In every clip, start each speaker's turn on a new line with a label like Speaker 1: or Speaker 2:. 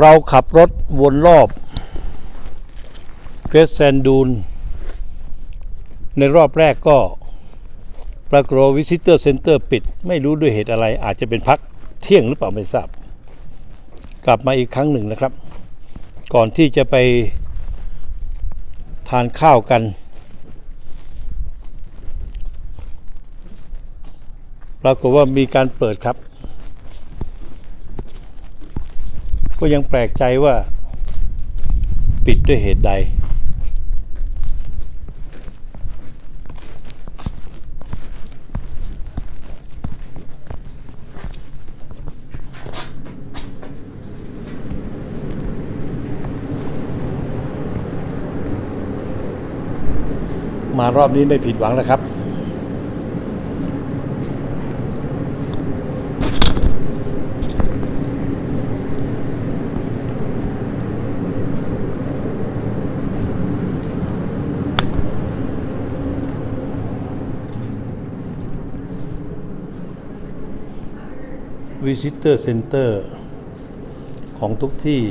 Speaker 1: เราขับรถวนรอบเกรสแซนดูน ในรอบแรกก็ปรากฏวิสิเตอร์เซ็นเตอร์ปิด ไม่รู้ด้วยเหตุอะไรอาจจะเป็นพักเที่ยงหรือเปล่าไม่ทราบ กลับมาอีกครั้งหนึ่งนะครับ ก่อนที่จะไปทานข้าวกัน ปรากฏว่ามีการเปิดครับ ก็ยังแปลกใจว่า ปิดด้วยเหตุใด มารอบนี้ไม่ผิดหวังแล้วครับ Visitor Center ของทุกที่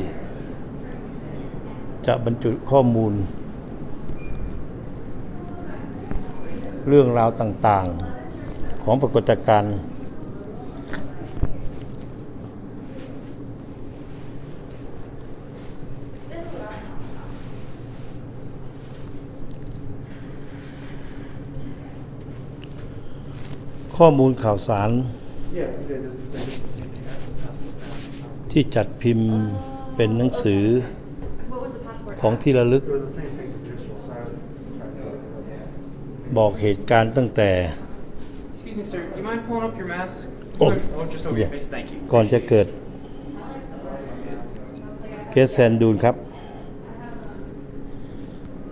Speaker 1: จะบรรจุข้อมูล เรื่องราวต่างๆ ของปรากฏการณ์ข้อมูลข่าวสาร ที่จัดพิมพ์เป็นหนังสือของที่ระลึก
Speaker 2: It was the same thing as usual, so I was trying to.
Speaker 1: บอกเหตุการณ์ตั้งแต่
Speaker 2: Excuse me, sir. Do you mind pulling up your mask?
Speaker 1: Oh,
Speaker 2: oh just over
Speaker 1: yeah.
Speaker 2: your face. Thank you.
Speaker 1: ก่อนจะเกิดเกสแซนดูนครับ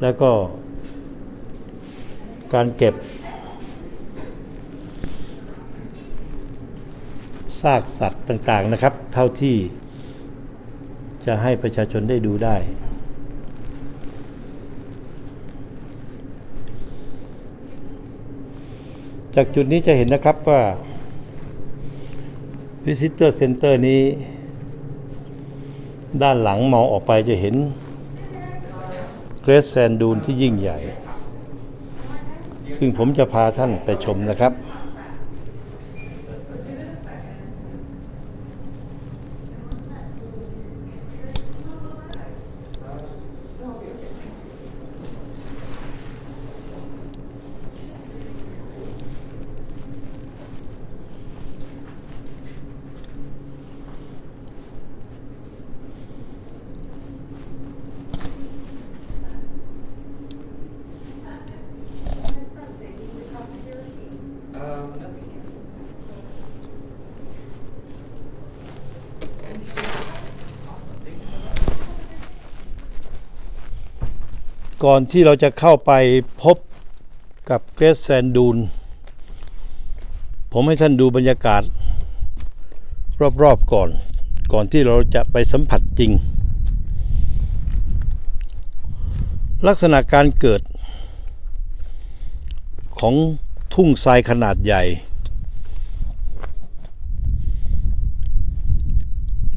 Speaker 1: แล้วก็การเก็บ ซากสัตว์ต่างๆนะครับ เท่าที่จะให้ประชาชนได้ดูได้ จากจุดนี้จะเห็นนะครับว่า Visitor Center นี้ ด้านหลังมองออกไปจะเห็นเกรสแซนดูนที่ยิ่งใหญ่ ซึ่งผมจะพาท่านไปชมนะครับ ก่อนที่เราจะเข้าไปพบกับเกรสแซนดูน ผมให้ท่านดูบรรยากาศ รอบๆก่อน ก่อนที่เราจะไปสัมผัสจริง ลักษณะการเกิด ของทุ่งทรายขนาดใหญ่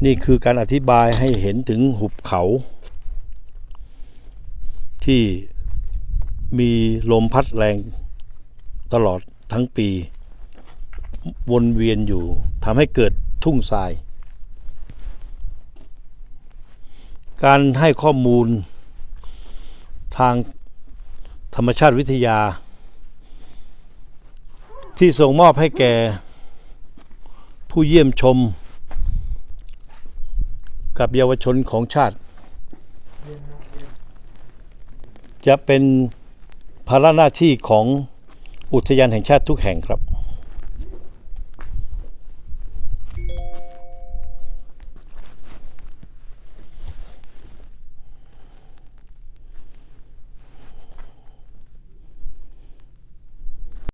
Speaker 1: นี่คือการอธิบายให้เห็นถึงหุบเขา ที่มีลมพัดแรงตลอดทั้งปี วนเวียนอยู่ทำให้เกิดทุ่งทราย การให้ข้อมูลทางธรรมชาติวิทยา ที่ส่งมอบให้แก่ผู้เยี่ยมชม กับเยาวชนของชาติ จะเป็นภาระหน้าที่ของอุทยานแห่งชาติทุกแห่งครับ